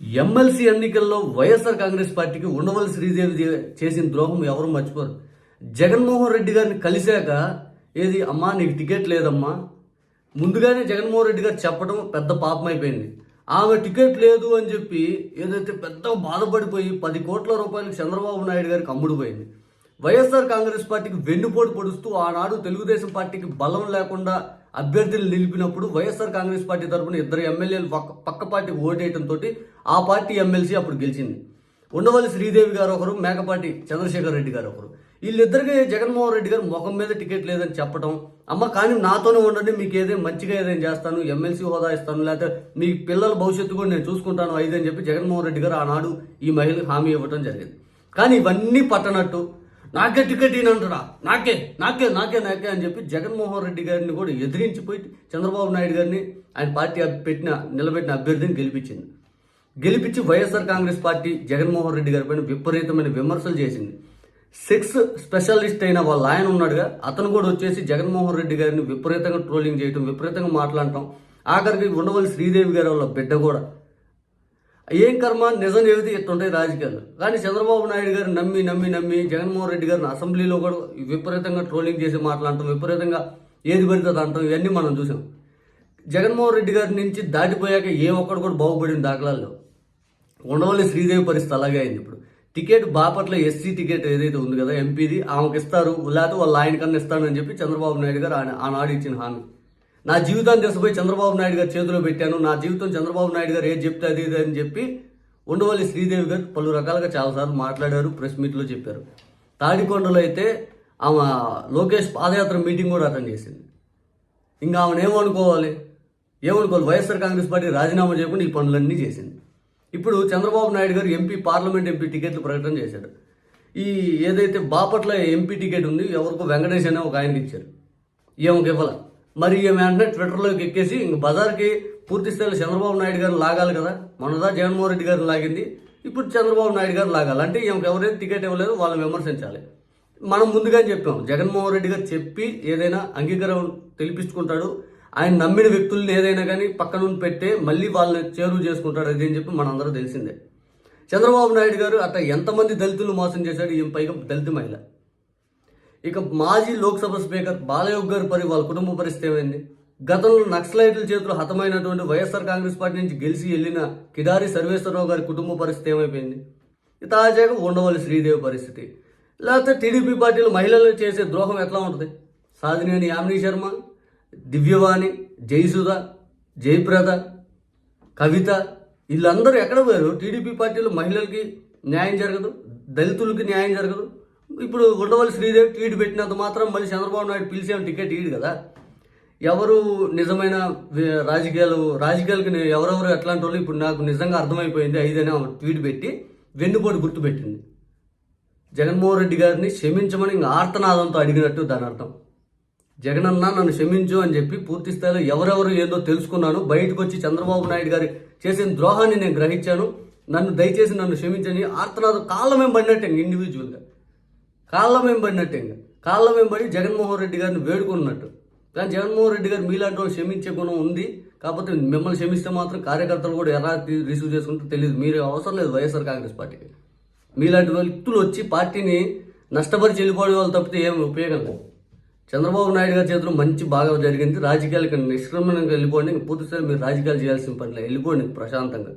MLC ఎన్నికల్లో వైఎస్ఆర్ కాంగ్రెస్ పార్టీకి ఉండవల్లి శ్రీదేవి చేసిన ద్రోహం ఎవరు మర్చిపోరు. జగన్మోహన్ రెడ్డి గారిని కలిశాక ఏది అమ్మా నీకు టికెట్ లేదమ్మా. ముందుగానే జగన్మోహన్ రెడ్డి గారు చెప్పడం పెద్ద పాపం అయిపోయింది ఆమె టికెట్ లేదు అని చెప్పి ఏదైతే పెద్ద బాధపడిపోయి పది కోట్ల రూపాయలు చంద్రబాబు నాయుడు గారికి అమ్ముడుపోయింది. వైఎస్ఆర్ కాంగ్రెస్ పార్టీకి వెన్నుపోటు పొడుస్తూ ఆనాడు తెలుగుదేశం పార్టీకి బలం లేకుండా అభ్యర్థులు నిలిపినప్పుడు వైఎస్ఆర్ కాంగ్రెస్ పార్టీ తరపున ఇద్దరు ఎమ్మెల్యేలు పక్క పక్క పార్టీకి ఓటేయటంతో ఆ పార్టీ ఎమ్మెల్సీ అప్పుడు గెలిచింది. ఉండవల్లి శ్రీదేవి గారు ఒకరు మేకపాటి చంద్రశేఖర్ రెడ్డి గారు ఒకరు. వీళ్ళిద్దరికి జగన్మోహన్ రెడ్డి గారు ముఖం మీద టికెట్ లేదని చెప్పడం అమ్మ కానీ నాతోనే ఉండండి మీకు ఏదైనా మంచిగా ఏదైనా చేస్తాను ఎమ్మెల్సీ హోదా ఇస్తాను లేకపోతే మీ పిల్లల భవిష్యత్తు కూడా నేను చూసుకుంటాను ఐదు అని చెప్పి జగన్మోహన్ రెడ్డి గారు ఆనాడు ఈ మహిళకు హామీ ఇవ్వడం జరిగింది. కానీ ఇవన్నీ పట్టనట్టు నాకే టికెట్ ఈయనంటాడా నాకే నాకే నాకే నాకే అని చెప్పి జగన్మోహన్ రెడ్డి గారిని కూడా ఎదిరించిపోయి చంద్రబాబు నాయుడు గారిని ఆయన పార్టీ పెట్టిన నిలబెట్టిన అభ్యర్థిని గెలిపించింది. గెలిపించి YSR Congress party Jaganmohan Reddy గారి పైన విపరీతమైన విమర్శలు చేసింది. సెక్స్ స్పెషలిస్ట్ అయిన వాళ్ళ ఆయన ఉన్నాడుగా అతను కూడా వచ్చేసి జగన్మోహన్ రెడ్డి గారిని విపరీతంగా ట్రోలింగ్ చేయటం విపరీతంగా మాట్లాడటం ఆఖరికి ఉండవల్లి శ్రీదేవి గారి వాళ్ళ బిడ్డ కూడా. ఏం కర్మ? నిజం చెబితే ఇట్టుంటాయి రాజకీయాలు. కానీ చంద్రబాబు నాయుడు గారు నమ్మి నమ్మి నమ్మి జగన్మోహన్ రెడ్డి గారిని అసెంబ్లీలో కూడా విపరీతంగా ట్రోలింగ్ చేసి మాట్లాడటం విపరీతంగా ఏది పడితే అంటాం ఇవన్నీ మనం చూసాం. జగన్మోహన్ రెడ్డి గారి నుంచి దాటిపోయాక ఏ ఒక్కడు కూడా బాగుపడిన దాఖలాల్లో ఉండవల్లి శ్రీదేవి పరిస్థితి అలాగే అయింది ఇప్పుడు. టికెట్ బాపట్ల ఎస్సీ టికెట్ ఏదైతే ఉంది కదా ఎంపీది ఆమెకు ఇస్తారు లేకపోతే వాళ్ళ ఆయన కన్నా ఇస్తానని చెప్పి చంద్రబాబు నాయుడు గారు ఆయన ఆనాడు ఇచ్చిన హామీ. నా జీవితాన్ని తీసుకుపోయి చంద్రబాబు నాయుడు గారి చేతిలో పెట్టాను నా జీవితం చంద్రబాబు నాయుడు గారు ఏది చెప్తే అది ఇది అని చెప్పి ఉండవల్లి శ్రీదేవి గారు పలు రకాలుగా చాలాసార్లు మాట్లాడారు ప్రెస్ మీట్లో చెప్పారు. తాడికొండలో అయితే ఆమె లోకేష్ పాదయాత్ర మీటింగ్ కూడా అటెండ్ చేసింది. ఇంకా ఆమెను ఏమనుకోవాలి? ఏమనుకోవాలి? వైఎస్ఆర్ కాంగ్రెస్ పార్టీ రాజీనామా చేయకుండా ఈ పనులన్నీ చేసింది. ఇప్పుడు చంద్రబాబు నాయుడు గారు ఎంపీ పార్లమెంట్ ఎంపీ టికెట్లు ప్రకటన చేశాడు. ఈ ఏదైతే బాపట్ల ఎంపీ టికెట్ ఉంది ఎవరికో వెంకటేష్ అనే ఒక ఆయనకి ఇచ్చారు. ఈమెకి ఇవ్వాల. మరి ఈమె వెంటనే ట్విట్టర్లోకి ఎక్కేసి ఇంక బజార్కి పూర్తి స్థాయిలో చంద్రబాబు నాయుడు గారు లాగాలి కదా. మొన్నదా జగన్మోహన్ రెడ్డి గారు లాగింది. ఇప్పుడు చంద్రబాబు నాయుడు గారు లాగాలి. అంటే ఈమెకి ఎవరైతే టికెట్ ఇవ్వలేదు వాళ్ళని విమర్శించాలి. మనం ముందుగానే చెప్పాం జగన్మోహన్ రెడ్డి గారు చెప్పి ఏదైనా అంగీకారం తెలిపించుకుంటాడు. ఆయన నమ్మిన వ్యక్తుల్ని ఏదైనా కానీ పక్కన ఉండి పెట్టే మళ్ళీ వాళ్ళని చేరువ చేసుకుంటాడు అది అని చెప్పి మనందరూ తెలిసిందే. చంద్రబాబు నాయుడు గారు అట్లా ఎంతమంది దళితులు మోసం చేశాడు? ఈ పైగా దళిత మహిళ. ఇక మాజీ లోక్సభ స్పీకర్ బాలయోగ్ గారి పరి వాళ్ళ కుటుంబ పరిస్థితి ఏమైంది? గతంలో నక్సలైట్ల చేతులు హతమైనటువంటి వైఎస్ఆర్ కాంగ్రెస్ పార్టీ నుంచి గెలిచి వెళ్ళిన కిడారి సర్వేశ్వరరావు గారి కుటుంబ పరిస్థితి ఏమైపోయింది? తాజాగా ఉండవల్లి శ్రీదేవి పరిస్థితి. లేకపోతే టీడీపీ పార్టీలు మహిళలు చేసే ద్రోహం ఎట్లా ఉంటుంది? సాధినేని యామిని శర్మ దివ్యవాణి జయసుధ జయప్రద కవిత వీళ్ళందరూ ఎక్కడ పోయారు? టీడీపీ పార్టీలో మహిళలకి న్యాయం జరగదు దళితులకి న్యాయం జరగదు. ఇప్పుడు ఉండవల్లి శ్రీదేవి ట్వీట్ పెట్టినంత మాత్రం మళ్ళీ చంద్రబాబు నాయుడు పిలిచేమని టికెట్ ఇయ్యడు కదా. ఎవరు నిజమైన రాజకీయాలు రాజకీయాలకి ఎవరెవరు ఎట్లాంటి వాళ్ళు ఇప్పుడు నాకు నిజంగా అర్థమైపోయింది ఐదని ట్వీట్ పెట్టి వెన్నుపోటు గుర్తుపెట్టింది జగన్మోహన్ రెడ్డి గారిని క్షమించమని ఇంకా ఆర్తనాదంతో అడిగినట్టు దాని అర్థం. జగనన్న నన్ను క్షమించు అని చెప్పి పూర్తి స్థాయిలో ఎవరెవరు ఏదో తెలుసుకున్నాను. బయటకు వచ్చి చంద్రబాబు నాయుడు గారి చేసిన ద్రోహాన్ని నేను గ్రహించాను. నన్ను దయచేసి నన్ను క్షమించని ఆర్తనాదు కాళ్ళ మేము పడినట్టే ఇండివిజువల్గా. ఇండివిజువల్గా మేము పడినట్టే ఇంకా. మేము పడి జగన్మోహన్ రెడ్డి గారిని వేడుకున్నట్టు. కానీ జగన్మోహన్ రెడ్డి గారు మీలాంటి వాళ్ళు క్షమించే గుణం ఉంది. కాకపోతే మిమ్మల్ని క్షమిస్తే మాత్రం కార్యకర్తలు కూడా ఎలా రిసీవ్ చేసుకుంటే తెలియదు మీరు అవసరం లేదు వైఎస్ఆర్ కాంగ్రెస్ పార్టీకి. మీలాంటి వ్యక్తులు వచ్చి పార్టీని నష్టపరిచి వెళ్ళిపోవడం వాళ్ళు తప్పితే ఏమి ఉపయోగం లేదు. చంద్రబాబు నాయుడు గారి చేతిలో మంచి బాగా జరిగింది. రాజకీయాలకు నిష్క్రమణంగా వెళ్ళిపోండి. పూర్తిస్థాయి మీరు రాజకీయాలు చేయాల్సిన పనిలో వెళ్ళిపోండి ప్రశాంతంగా.